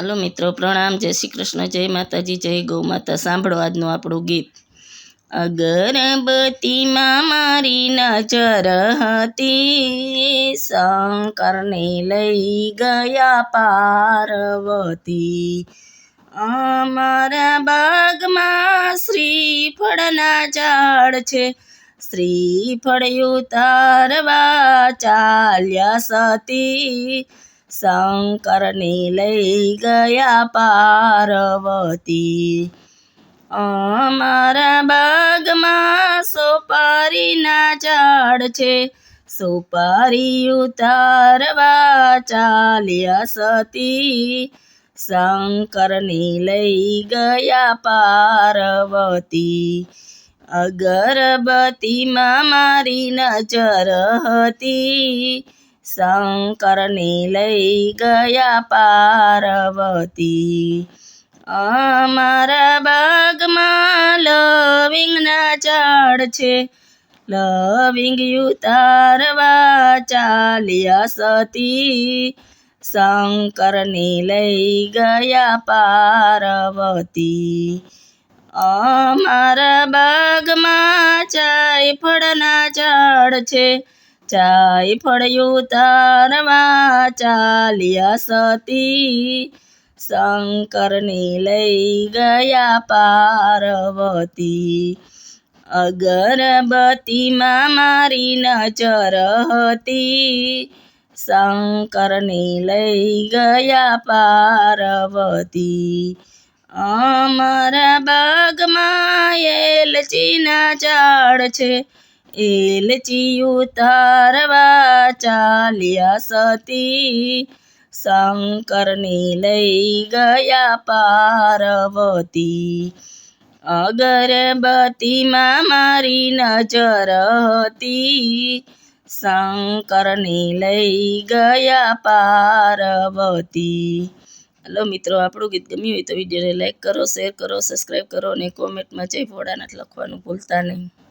Hello મિત્રો, પ્રણામ. જય શ્રી કૃષ્ણ. જય માતાજી, જય ગૌ માતા સાંભળો આજનું આપણું ગીત. અગરબત્તીમાં મારી નજર હતી, શંકરને લઈ ગયા પાર્વતી. અમારા બાગમાં શ્રીફળના ઝાડ છે. શ્રીફળ ઉતારવા ચાલ્યા સતી. શંકરને લઈ ગયા પાર્વતી. અમારા બાગમાં સોપારીના ઝાડ છે. સોપારી ઉતારવા ચાલ્યા સતી. શંકરને લઈ ગયા પાર્વતી. અગરબતીમાં મારી નજર હતી. શંકરને લઈ ગયા પાર્વતી. અમારા બાગમાં લવિંગના ઝાડ છે. લવિંગ ઉતારવા ચાલ્યા સતી. શંકરને લઈ ગયા પાર્વતી. અમારા બાગમાં જાયફળના ઝાડ છે. જાયફળ તારમાં ચાલ્યા સતી. શંકરને લઈ ગયા પાર્વતી. અગરબતીમાં મારી નજર હતી. શંકરને લઈ ગયા પાર્વતી. અમારા બાગમાં એલચીના ઝાડ છે. એલચી ઉતારવા ચાલ્યા સતી. શંકરને લઈ ગયા પાર્વતી. અગરબતીમાં મારી નજર હતી. શંકરને લઈ ગયા પાર્વતી. હલો મિત્રો, આપણું ગીત ગમ્યું હોય તો વિડીયોને લાઈક કરો, શેર કરો, સબસ્ક્રાઈબ કરો અને કોમેન્ટમાં જય ભોળાનાથ લખવાનું ભૂલતા નહીં.